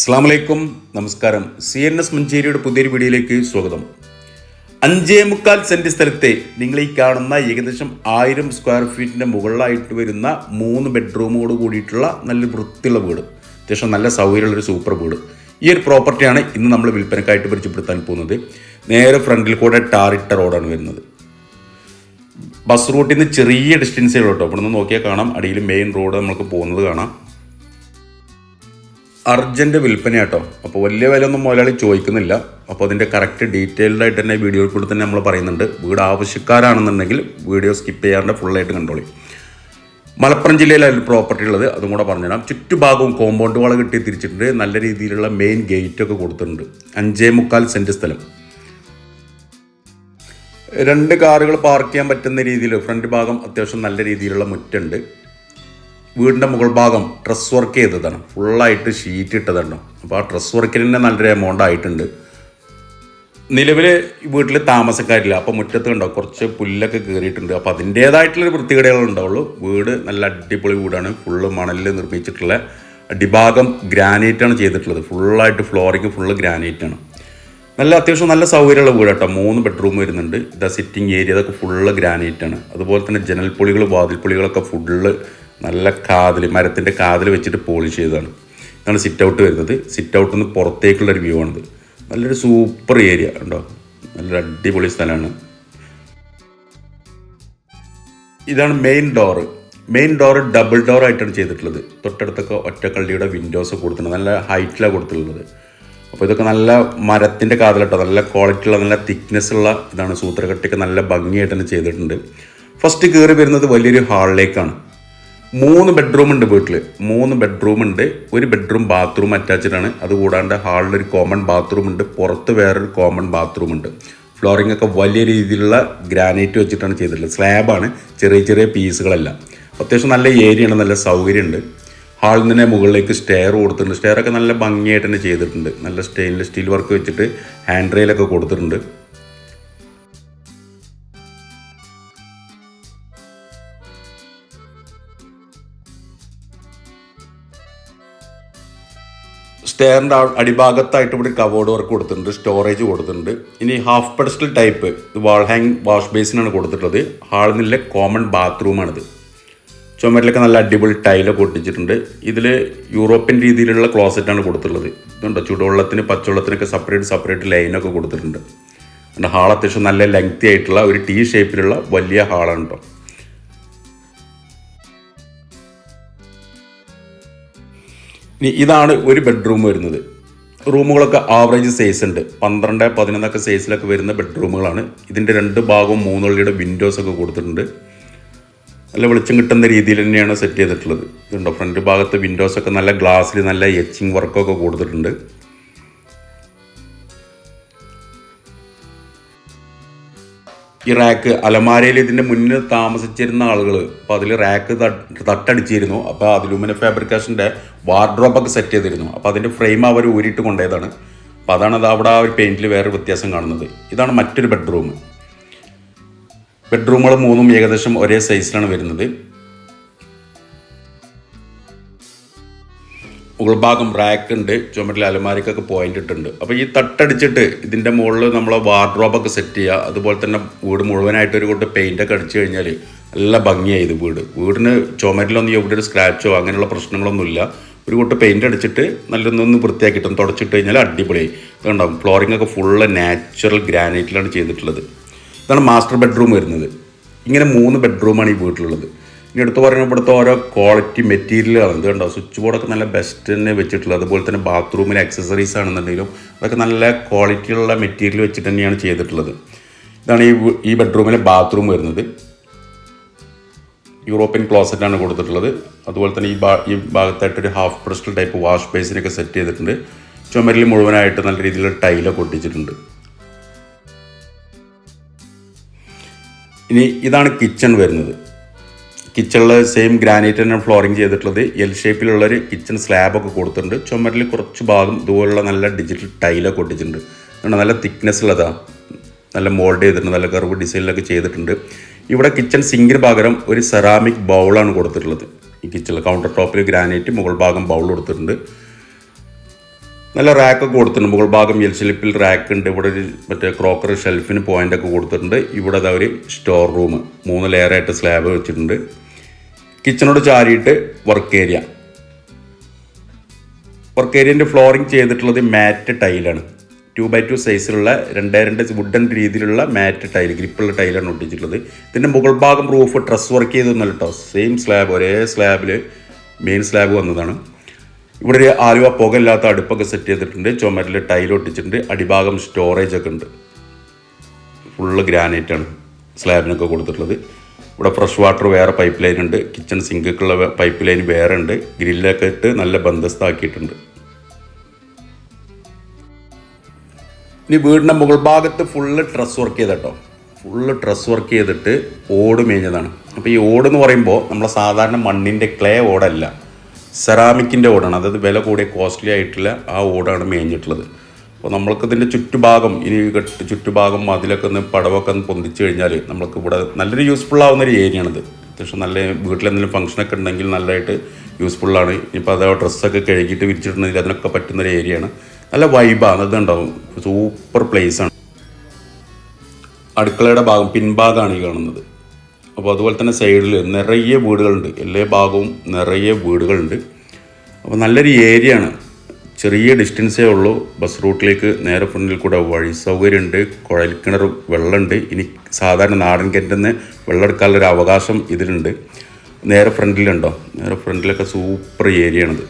അസ്സാം വലൈക്കും നമസ്കാരം. സി എൻ എസ് മഞ്ചേരിയുടെ പുതിയൊരു വീഡിയോയിലേക്ക് സ്വാഗതം. അഞ്ചേ മുക്കാൽ സെന്റ് സ്ഥലത്തെ നിങ്ങൾ ഈ കാണുന്ന ഏകദേശം ആയിരം സ്ക്വയർ ഫീറ്റിന്റെ മുകളിലായിട്ട് വരുന്ന മൂന്ന് ബെഡ്റൂമോട് കൂടിയിട്ടുള്ള നല്ല വൃത്തിയുള്ള വീട്. അത്യാവശ്യം നല്ല സൗകര്യമുള്ളൊരു സൂപ്പർ വീട്. ഈ ഒരു പ്രോപ്പർട്ടിയാണ് ഇന്ന് നമ്മൾ വിൽപ്പനക്കായിട്ട് പരിചയപ്പെടുത്താൻ പോകുന്നത്. നേരെ ഫ്രണ്ടിൽ കൂടെ ടാറിട്ട റോഡാണ് വരുന്നത്. ബസ് റൂട്ടിൽ നിന്ന് ചെറിയ ഡിസ്റ്റൻസേ ഉള്ളൂ കേട്ടോ. ഇവിടെ നിന്ന് നോക്കിയാൽ കാണാം. അടിയിൽ മെയിൻ റോഡ് നമുക്ക് പോകുന്നത് കാണാം. അർജന്റ് വിൽപ്പന കേട്ടോ അപ്പോൾ വലിയ വില ഒന്നും മുതലാളി ചോദിക്കുന്നില്ല. അപ്പോൾ അതിന്റെ കറക്റ്റ് ഡീറ്റെയിൽഡ് ആയിട്ട് തന്നെ വീഡിയോയിൽ കൂടെ തന്നെ നമ്മൾ പറയുന്നുണ്ട്. വീട് ആവശ്യക്കാരാണെന്നുണ്ടെങ്കിൽ വീഡിയോ സ്കിപ്പ് ചെയ്യാണ്ട് ഫുള്ളായിട്ട് കണ്ടോളി. മലപ്പുറം ജില്ലയിലായിരുന്നു പ്രോപ്പർട്ടി ഉള്ളത്. അതും കൂടെ പറഞ്ഞുതരാം. ചുറ്റുഭാഗവും കോമ്പൗണ്ട് വാള കെട്ടി തിരിച്ചിട്ടുണ്ട്. നല്ല രീതിയിലുള്ള മെയിൻ ഗേറ്റ് ഒക്കെ കൊടുത്തിട്ടുണ്ട്. അഞ്ചേ മുക്കാൽ സെന്റ് സ്ഥലം. രണ്ട് കാറുകൾ പാർക്ക് ചെയ്യാൻ പറ്റുന്ന രീതിയിൽ ഫ്രണ്ട് ഭാഗം അത്യാവശ്യം നല്ല രീതിയിലുള്ള മുറ്റുണ്ട്. വീടിന്റെ മുകൾ ഭാഗം ഡ്രസ് വർക്ക് ചെയ്തതാണ്. ഫുള്ളായിട്ട് ഷീറ്റ് ഇട്ടതാണ്. അപ്പോൾ ആ ഡ്രസ് വർക്കിന് തന്നെ നല്ലൊരു എമൗണ്ട് ആയിട്ടുണ്ട്. നിലവിൽ വീട്ടിൽ താമസക്കാരില്ല. അപ്പോൾ മുറ്റത്ത് കണ്ടോ കുറച്ച് പുല്ലൊക്കെ കയറിയിട്ടുണ്ട് അപ്പോൾ അതിന്റേതായിട്ടുള്ളൊരു വൃത്തികേടുകൾ ഉണ്ടാവുള്ളൂ. വീട് നല്ല അടിപൊളി വീടാണ്. ഫുള്ള് മണലിൽ നിർമ്മിച്ചിട്ടുള്ള അടിഭാഗം ഗ്രാനൈറ്റാണ് ചെയ്തിട്ടുള്ളത്. ഫുള്ളായിട്ട് ഫ്ലോറിങ് ഫുള്ള് ഗ്രാനൈറ്റാണ് നല്ല അത്യാവശ്യം നല്ല സൗകര്യമുള്ള വീട് കേട്ടോ മൂന്ന് ബെഡ്റൂം വരുന്നുണ്ട്. ഇതാ സിറ്റിംഗ് ഏരിയ അതൊക്കെ ഫുള്ള് ഗ്രാനൈറ്റാണ് അതുപോലെ തന്നെ ജനൽ പൊളികൾ വാതിൽ വാതിൽപ്പൊളികളൊക്കെ ഫുള്ള് നല്ല കാതിൽ മരത്തിന്റെ കാതിൽ വെച്ചിട്ട് പോളിഷ് ചെയ്തതാണ്. ഇതാണ് സിറ്റ് ഔട്ട് വരുന്നത്. സിറ്റ് ഔട്ടിൽ നിന്ന് പുറത്തേക്കുള്ളൊരു വ്യൂ ആണിത്. നല്ലൊരു സൂപ്പർ ഏരിയ ഉണ്ടോ? നല്ലൊരു അടിപൊളി സ്ഥലമാണ്. ഇതാണ് main door main door double door ആയിട്ടാണ് ചെയ്തിട്ടുള്ളത്. തൊട്ടടുത്തൊക്കെ ഒറ്റക്കള്ളിയുടെ വിൻഡോസ് കൊടുത്തിട്ടുണ്ട്. നല്ല ഹൈറ്റിലാണ് കൊടുത്തിട്ടുള്ളത്. അപ്പോൾ ഇതൊക്കെ നല്ല മരത്തിന്റെ കാതലട്ടോ. നല്ല ക്വാളിറ്റി ഉള്ള നല്ല തിക്നെസ് ഉള്ള ഇതാണ്. സൂത്രകട്ടിയൊക്കെ നല്ല ഭംഗിയായിട്ട് തന്നെ ചെയ്തിട്ടുണ്ട്. ഫസ്റ്റ് കയറി വരുന്നത് വലിയൊരു ഹാളിലേക്കാണ് മൂന്ന് ബെഡ്റൂം ഉണ്ട് വീട്ടിൽ മൂന്ന് ബെഡ്റൂം ഉണ്ട് ഒരു ബെഡ്റൂം ബാത്റൂം അറ്റാച്ച്ഡ് ആണ്. അതുകൂടാണ്ട് ഹാളിൽ ഒരു കോമൺ ബാത്റൂം ഉണ്ട് പുറത്ത് വേറൊരു കോമൺ ബാത്റൂം ഉണ്ട്. ഫ്ലോറിംഗ് ഒക്കെ വലിയ രീതിയിലുള്ള ഗ്രാനൈറ്റ് വെച്ചിട്ടാണ് ചെയ്തിട്ടുള്ളത്. സ്ലാബാണ് ചെറിയ ചെറിയ പീസുകളല്ല. അത്യാവശ്യം നല്ല ഏരിയയാണ് നല്ല സൗകര്യമുണ്ട് ഹാളിൽ നിന്ന് മുകളിലേക്ക് സ്റ്റെയർ കൊടുത്തിട്ടുണ്ട്. സ്റ്റെയർ ഒക്കെ നല്ല ഭംഗിയായിട്ട് തന്നെ ചെയ്തിട്ടുണ്ട്. നല്ല സ്റ്റെയിൻലെസ് സ്റ്റീൽ വർക്ക് വെച്ചിട്ട് ഹാൻഡ് റെയിലൊക്കെ കൊടുത്തിട്ടുണ്ട്. സ്റ്റെയറിന്റെ അടിഭാഗത്തായിട്ട് ഇവിടെ കവേർഡ് വർക്ക് കൊടുത്തിട്ടുണ്ട് സ്റ്റോറേജ് കൊടുത്തിട്ടുണ്ട്. ഇനി half pedestal type wall hang wash ബേസിനാണ് കൊടുത്തിട്ടുള്ളത്. ഹാളിൽ നിന്നുള്ള കോമൺ ബാത്റൂമാണിത് ചുമരിലൊക്കെ നല്ല അടിപൊളി ടൈലൊക്കെ ഒട്ടിച്ചിട്ടുണ്ട്. ഇതിൽ യൂറോപ്യൻ രീതിയിലുള്ള ക്ലോസറ്റാണ് കൊടുത്തിട്ടുള്ളത്. ഇതുണ്ടോ? ചൂടുവെള്ളത്തിന് പച്ചവെള്ളത്തിനൊക്കെ സെപ്പറേറ്റ് സെപ്പറേറ്റ് ലൈനൊക്കെ കൊടുത്തിട്ടുണ്ട്. ഹാൾ അത്യാവശ്യം നല്ല ലെങ്തി ആയിട്ടുള്ള ഒരു ടീ ഷേപ്പിലുള്ള വലിയ ഹാളാണ് കേട്ടോ ഇനി ഇതാണ് ഒരു ബെഡ്റൂം വരുന്നത്. റൂമുകളൊക്കെ ആവറേജ് സൈസ് ഉണ്ട്. പന്ത്രണ്ട് പതിനൊന്നൊക്കെ സൈസിലൊക്കെ വരുന്ന ബെഡ്റൂമുകളാണ് ഇതിന്റെ രണ്ട് ഭാഗവും മൂന്നുള്ളിയുടെ വിൻഡോസ് ഒക്കെ കൊടുത്തിട്ടുണ്ട്. നല്ല വെളിച്ചം കിട്ടുന്ന രീതിയിൽ തന്നെയാണ് സെറ്റ് ചെയ്തിട്ടുള്ളത്. ഇതുണ്ടോ? ഫ്രണ്ട് ഭാഗത്ത് വിൻഡോസ് ഒക്കെ നല്ല ഗ്ലാസ്സിൽ നല്ല എച്ചിങ് വർക്കൊക്കെ കൊടുത്തിട്ടുണ്ട്. ഈ റാക്ക് അലമാരയിൽ ഇതിന്റെ മുന്നിൽ താമസിച്ചിരുന്ന ആളുകൾ അപ്പോൾ അതിൽ റാക്ക് തട്ടടിച്ചിരുന്നു. അപ്പോൾ അലുമിനിയം ഫാബ്രിക്കേഷന്റെ വാർഡ്രോപ്പൊക്കെ സെറ്റ് ചെയ്തിരുന്നു. അപ്പോൾ അതിന്റെ ഫ്രെയിം അവർ ഊരിയിട്ട് കൊണ്ടുപോയതാണ്. അപ്പോൾ അതാണ് അത് അവിടെ ആ ഒരു പെയിന്റിൽ വേറെ വ്യത്യാസം കാണുന്നത്. ഇതാണ് മറ്റൊരു ബെഡ്റൂം ബെഡ്റൂമുകൾ മൂന്നും ഏകദേശം ഒരേ സൈസിലാണ് വരുന്നത്. മുകൾ ഭാഗം റാക്ക് ഉണ്ട് ചുമരിൽ അലമാരിക്കൊക്കെ പോയിന്റ് ഇട്ടുണ്ട് അപ്പോൾ ഈ തട്ടടിച്ചിട്ട് ഇതിന്റെ മുകളിൽ നമ്മൾ വാർഡ്രോബൊക്കെ സെറ്റ് ചെയ്യുക അതുപോലെ തന്നെ വീട് മുഴുവനായിട്ട് ഒരു കൊണ്ട് പെയിന്റൊക്കെ അടിച്ചു കഴിഞ്ഞാൽ നല്ല ഭംഗിയായി ഇത് വീട്. വീടിന് ചുമരിലൊന്നും എവിടെ ഒരു സ്ക്രാച്ചോ അങ്ങനെയുള്ള പ്രശ്നങ്ങളൊന്നുമില്ല ഒരു കൊട്ട് പെയിന്റ് അടിച്ചിട്ട് നല്ലൊന്നൊന്ന് വൃത്തിയാക്കിയിട്ടും തുടച്ചിട്ട് കഴിഞ്ഞാൽ അടിപൊളിയായി ഇതുണ്ടാവും ഫ്ലോറിംഗ് ഒക്കെ ഫുള്ള് നാച്ചുറൽ ഗ്രാനൈറ്റിലാണ് ചെയ്തിട്ടുള്ളത്. ഇതാണ് മാസ്റ്റർ ബെഡ്റൂം വരുന്നത്. ഇങ്ങനെ മൂന്ന് ബെഡ്റൂമാണ് ഈ വീട്ടിലുള്ളത്. ഇനി എടുത്ത് ഇവിടുത്തെ ഓരോ ക്വാളിറ്റി മെറ്റീരിയലാണ് ഇത് കണ്ടോ സ്വിച്ച് ബോർഡൊക്കെ നല്ല ബെസ്റ്റ് തന്നെ വെച്ചിട്ടുള്ളത്. അതുപോലെ തന്നെ ബാത്റൂമിലെ അക്സസറീസ് ആണെന്നുണ്ടെങ്കിലും അതൊക്കെ നല്ല ക്വാളിറ്റിയുള്ള മെറ്റീരിയൽ വെച്ചിട്ട് തന്നെയാണ് ചെയ്തിട്ടുള്ളത്. ഇതാണ് ഈ ഈ ബെഡ്റൂമിലെ ബാത്റൂം വരുന്നത്. യൂറോപ്യൻ ക്ലോസറ്റാണ് കൊടുത്തിട്ടുള്ളത്. അതുപോലെ തന്നെ ഈ ഭാ ഈ ഭാഗത്തായിട്ടൊരു ഹാഫ് പ്രസ്റ്റൽ ടൈപ്പ് വാഷ് ബേസിനൊക്കെ സെറ്റ് ചെയ്തിട്ടുണ്ട്. ചുമരിൽ മുഴുവനായിട്ട് നല്ല രീതിയിലുള്ള ടൈലൊക്കെ ഒട്ടിച്ചിട്ടുണ്ട്. ഇനി ഇതാണ് കിച്ചൺ വരുന്നത്. കിച്ചണിൽ സെയിം ഗ്രാനൈറ്റ് തന്നെ ഫ്ലോറിങ് ചെയ്തിട്ടുള്ളത്. എൽ ഷേപ്പിലുള്ളൊരു കിച്ചൺ സ്ലാബൊക്കെ കൊടുത്തിട്ടുണ്ട്. ചുമരിൽ കുറച്ച് ഭാഗം ഇതുപോലുള്ള നല്ല ഡിജിറ്റൽ ടൈലൊക്കെ ഒട്ടിച്ചിട്ടുണ്ട്. അതുകൊണ്ട് നല്ല തിക്നെസ് ഉള്ളതാണ് നല്ല മോൾഡ് ചെയ്തിട്ടുണ്ട്. നല്ല കർവ് ഡിസൈനിലൊക്കെ ചെയ്തിട്ടുണ്ട്. ഇവിടെ കിച്ചൺ സിങ്കിന് പകരം ഒരു സെറാമിക് ബൗളാണ് കൊടുത്തിട്ടുള്ളത്. ഈ കിച്ചണിൽ കൗണ്ടർ ടോപ്പിൽ ഗ്രാനൈറ്റ് മുകൾ ഭാഗം ബൗൾ കൊടുത്തിട്ടുണ്ട്. നല്ല റാക്കൊക്കെ കൊടുത്തിട്ടുണ്ട്. മുകൾ ഭാഗം എൽ ഷെൽഫിൽ റാക്ക് ഉണ്ട്. ഇവിടെ ഒരു മറ്റേ ക്രോക്കറി ഷെൽഫിന് പോയിന്റ് ഒക്കെ കൊടുത്തിട്ടുണ്ട്. ഇവിടെ അതാ ഒരു സ്റ്റോർ റൂം മൂന്ന് ലെയറായിട്ട് സ്ലാബ് വെച്ചിട്ടുണ്ട്. കിച്ചണോട് ചാരിയിട്ട് വർക്ക് ഏരിയ വർക്ക് ഏരിയന്റെ ഫ്ലോറിങ് ചെയ്തിട്ടുള്ളത് മാറ്റ് ടൈലാണ് ടു ബൈ ടു സൈസിലുള്ള രണ്ടേ രണ്ട് വുഡൻ രീതിയിലുള്ള മാറ്റ് ടൈൽ ഗ്രിപ്പുള്ള ടൈലാണ് ഒട്ടിച്ചിട്ടുള്ളത്. ഇതിന്റെ മുകൾ ഭാഗം റൂഫ് ട്രസ് വർക്ക് ചെയ്തൊന്നല്ല കേട്ടോ സെയിം സ്ലാബ് ഒരേ സ്ലാബിൽ മെയിൻ സ്ലാബ് വന്നതാണ്. ഇവിടെ ഒരു ആലുവ പുകയില്ലാത്ത അടുപ്പൊക്കെ സെറ്റ് ചെയ്തിട്ടുണ്ട്. ചുമരിൽ ടൈൽ ഒട്ടിച്ചിട്ടുണ്ട്. അടിഭാഗം സ്റ്റോറേജ് ഒക്കെ ഉണ്ട്. ഫുള്ള് ഗ്രാനൈറ്റാണ് സ്ലാബിനൊക്കെ കൊടുത്തിട്ടുള്ളത്. ഇവിടെ ഫ്രഷ് വാട്ടർ വേറെ പൈപ്പ് ലൈൻ ഉണ്ട് കിച്ചൺ സിങ്കൊക്കെയുള്ള പൈപ്പ് ലൈൻ വേറെ ഉണ്ട്. ഗ്രില്ലൊക്കെ ഇട്ട് നല്ല ബന്ധസ്ഥാക്കിയിട്ടുണ്ട് ഇനി വീടിന്റെ മുകൾ ഭാഗത്ത് ഫുള്ള് ട്രസ് വർക്ക് ചെയ്തട്ടോ. ഫുള്ള് ട്രസ് വർക്ക് ചെയ്തിട്ട് ഓട് മേഞ്ഞതാണ്. അപ്പോൾ ഈ ഓട് എന്ന് പറയുമ്പോൾ നമ്മളെ സാധാരണ മണ്ണിന്റെ ക്ലേ ഓടല്ല. സെറാമിക്കിന്റെ ഓടാണ്. അതായത് വില കൂടിയ കോസ്റ്റ്ലി ആയിട്ടുള്ള ആ ഓടാണ് മേഞ്ഞിട്ടുള്ളത്. അപ്പോൾ നമ്മൾക്ക് ഇതിന്റെ ചുറ്റുഭാഗം ഇനി കെട്ട് ചുറ്റുഭാഗം മതിലൊക്കെ ഒന്ന് പടവൊക്കെ ഒന്ന് പൊന്തിച്ച് കഴിഞ്ഞാൽ നമ്മൾക്ക് ഇവിടെ നല്ലൊരു യൂസ്ഫുൾ ആവുന്ന ഒരു ഏരിയയാണിത് അത്യാവശ്യം നല്ല വീട്ടിലെന്തെങ്കിലും ഫംഗ്ഷനൊക്കെ ഉണ്ടെങ്കിൽ നല്ലതായിട്ട് യൂസ്ഫുള്ളാണ് ഇനിയിപ്പോൾ അത് ഡ്രസ്സൊക്കെ കഴുകിയിട്ട് വിരിച്ചിട്ടുണ്ടെങ്കിൽ അതിനൊക്കെ പറ്റുന്നൊരു ഏരിയയാണ് നല്ല വൈബാണ് അതുണ്ടാവും സൂപ്പർ ആണ്. അടുക്കളയുടെ ഭാഗം പിൻഭാഗമാണ് ഈ കാണുന്നത്. അപ്പോൾ അതുപോലെ തന്നെ സൈഡിൽ നിറയെ വീടുകളുണ്ട്. എല്ലാ ഭാഗവും നിറയെ വീടുകളുണ്ട്. അപ്പോൾ നല്ലൊരു ഏരിയയാണ് ചെറിയ ഡിസ്റ്റൻസേ ഉള്ളൂ. ബസ് റൂട്ടിലേക്ക് നേരെ ഫ്രണ്ടിൽ കൂടെ വഴി സൗകര്യമുണ്ട് കുഴൽക്കിണർ വെള്ളമുണ്ട് ഇനി സാധാരണ നാടൻ കിണറ്റിൽ നിന്ന് വെള്ളം എടുക്കാനുള്ളൊരു അവകാശം ഇതിലുണ്ട്. നേരെ ഫ്രണ്ടിലുണ്ടോ നേരെ ഫ്രണ്ടിലൊക്കെ സൂപ്പർ ഏരിയ ആണിത്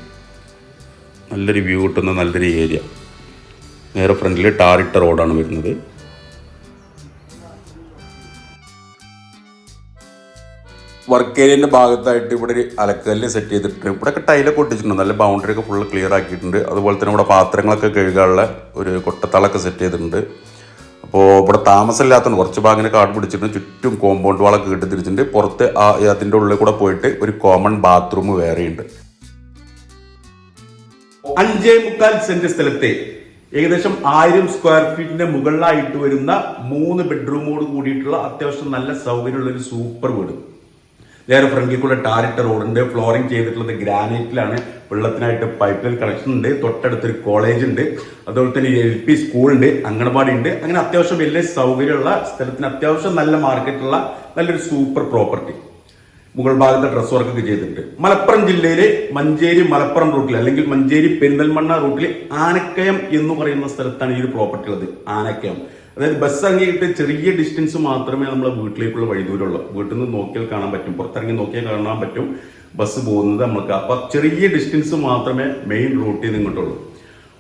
നല്ലൊരു വ്യൂ കിട്ടുന്ന നല്ലൊരു ഏരിയ. നേരെ ഫ്രണ്ടിൽ ടാറിട്ട റോഡാണ് വരുന്നത്. വർക്ക് ഏരിയന്റെ ഭാഗത്തായിട്ട് ഇവിടെ ഒരു അലക്കല്ല് സെറ്റ് ചെയ്തിട്ട് ഇവിടെയൊക്കെ ടൈലൊക്കെ ഒട്ടിച്ചിട്ടുണ്ട്. നല്ല ബൗണ്ടറി ഒക്കെ ഫുള്ള് ക്ലിയർ ആക്കിയിട്ടുണ്ട്. അതുപോലെ തന്നെ ഇവിടെ പാത്രങ്ങളൊക്കെ കഴുകാനുള്ള ഒരു കൊട്ടത്താളൊക്കെ സെറ്റ് ചെയ്തിട്ടുണ്ട്. അപ്പോൾ ഇവിടെ താമസമില്ലാത്തതുകൊണ്ട് കുറച്ച് ഭാഗം കാട് പിടിച്ചിട്ടുണ്ട്. ചുറ്റും കോമ്പൗണ്ട് വാളൊക്കെ കെട്ടി തിരിച്ചിട്ടുണ്ട് പുറത്ത് ആ അതിന്റെ ഉള്ളിൽ കൂടെ പോയിട്ട് ഒരു കോമൺ ബാത്റൂം വേറെയുണ്ട് അഞ്ചേ മുക്കാൽ സെന്റ് സ്ഥലത്തെ ഏകദേശം ആയിരം സ്ക്വയർ ഫീറ്റിന്റെ മുകളിലായിട്ട് വരുന്ന മൂന്ന് ബെഡ്റൂമോട് കൂടിയിട്ടുള്ള അത്യാവശ്യം നല്ല സൗകര്യമുള്ള ഒരു സൂപ്പർ വീട്. നേരെ ഫ്രണ്ടിൽ കൂടെ ടാറിട്ട റോഡുണ്ട് ഫ്ലോറിംഗ് ചെയ്തിട്ടുള്ളത് ഗ്രാനൈറ്റിലാണ് വെള്ളത്തിനായിട്ട് പൈപ്പ് ലൈൻ കണക്ഷൻ ഉണ്ട്. തൊട്ടടുത്തൊരു കോളേജ് ഉണ്ട്. അതുപോലെ തന്നെ എൽ പി സ്കൂളുണ്ട് അംഗനവാടി ഉണ്ട്. അങ്ങനെ അത്യാവശ്യം വലിയ സൗകര്യമുള്ള സ്ഥലത്തിന് അത്യാവശ്യം നല്ല മാർക്കറ്റുള്ള നല്ലൊരു സൂപ്പർ പ്രോപ്പർട്ടി മുകൾ ഭാഗത്തെ ഡ്രസ് വർക്കൊക്കെ ചെയ്തിട്ടുണ്ട്. മലപ്പുറം ജില്ലയിലെ മഞ്ചേരി മലപ്പുറം റൂട്ടിൽ അല്ലെങ്കിൽ മഞ്ചേരി പെരിന്തൽമണ്ണ റൂട്ടിൽ ആനക്കയം എന്ന് പറയുന്ന സ്ഥലത്താണ് ഈ ഒരു പ്രോപ്പർട്ടി ഉള്ളത്. ആനക്കയം. അതായത് ബസ് ഇറങ്ങിയിട്ട് ചെറിയ ഡിസ്റ്റൻസ് മാത്രമേ നമ്മളെ വീട്ടിലേക്കുള്ള വഴിദൂരമുള്ളൂ. വീട്ടിൽ നിന്ന് നോക്കിയാൽ കാണാൻ പറ്റും. പുറത്തിറങ്ങി നോക്കിയാൽ കാണാൻ പറ്റും. ബസ് പോകുന്നത് നമുക്ക് അപ്പൊ ചെറിയ ഡിസ്റ്റൻസ് മാത്രമേ മെയിൻ റൂട്ടിൽ നിന്ന് ഇങ്ങോട്ടുള്ളൂ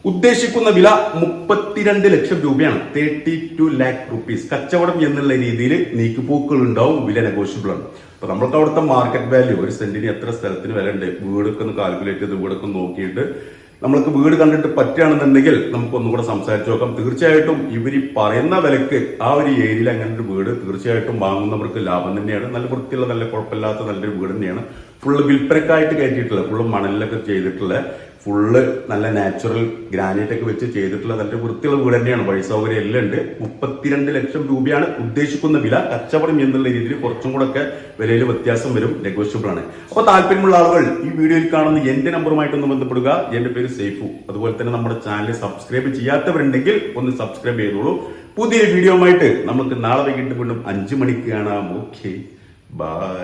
ഉദ്ദേശിക്കുന്ന വില മുപ്പത്തിരണ്ട് ലക്ഷം രൂപയാണ്. തേർട്ടി ടു ലാക്ക് റുപ്പീസ് കച്ചവടം എന്നുള്ള രീതിയിൽ നീക്കുപോക്കുകൾ ഉണ്ടാവും വില നെഗോഷ്യബിൾ ആണ്. അപ്പൊ നമ്മൾക്ക് അവിടുത്തെ മാർക്കറ്റ് വാല്യൂ ഒരു സെന്റിന് എത്ര സ്ഥലത്തിന് വില ഉണ്ട് വീടൊക്കെ ഒന്ന് കാൽക്കുലേറ്റ് ചെയ്ത് വീടൊക്കെ നോക്കിയിട്ട് നമ്മൾക്ക് വീട് കണ്ടിട്ട് പറ്റുകയാണെന്നുണ്ടെങ്കിൽ നമുക്ക് ഒന്നുകൂടെ സംസാരിച്ചു നോക്കാം. തീർച്ചയായിട്ടും ഇവർ പറയുന്ന വിലക്ക് ആ ഒരു ഏരിയയിൽ അങ്ങനെ ഒരു വീട് തീർച്ചയായിട്ടും വാങ്ങുന്നവർക്ക് ലാഭം തന്നെയാണ്. നല്ല വൃത്തിയുള്ള നല്ല കുഴപ്പമില്ലാത്ത നല്ലൊരു വീട് തന്നെയാണ്. ഫുള്ള് വിൽപ്പനക്കായിട്ട് കയറ്റിയിട്ടുള്ള ഫുള്ള് മണലിലൊക്കെ ചെയ്തിട്ടുള്ള ഫുള്ള് നല്ല നാച്ചുറൽ ഗ്രാനൈറ്റ് ഒക്കെ വെച്ച് ചെയ്തിട്ടുള്ള നല്ല വൃത്തിയുള്ള വീട് തന്നെയാണ്. വഴി സൗകര്യം എല്ലാം ഉണ്ട്. മുപ്പത്തിരണ്ട് ലക്ഷം രൂപയാണ് ഉദ്ദേശിക്കുന്ന വില. കച്ചവടം എന്നുള്ള രീതിയിൽ കുറച്ചും കൂടെ ഒക്കെ വിലയിൽ വ്യത്യാസം വരും. നെഗോഷ്യബിൾ ആണ്. അപ്പോൾ താല്പര്യമുള്ള ആളുകൾ ഈ വീഡിയോയിൽ കാണുന്ന എന്റെ നമ്പറുമായിട്ടൊന്ന് ബന്ധപ്പെടുക. എന്റെ പേര് സേഫു. അതുപോലെ തന്നെ നമ്മുടെ ചാനൽ സബ്സ്ക്രൈബ് ചെയ്യാത്തവരുണ്ടെങ്കിൽ ഒന്ന് സബ്സ്ക്രൈബ് ചെയ്തോളൂ. പുതിയ വീഡിയോ ആയിട്ട് നമുക്ക് നാളെ വൈകിട്ട് വീണ്ടും അഞ്ചു മണിക്ക് കാണാം ഓക്കെ ബൈ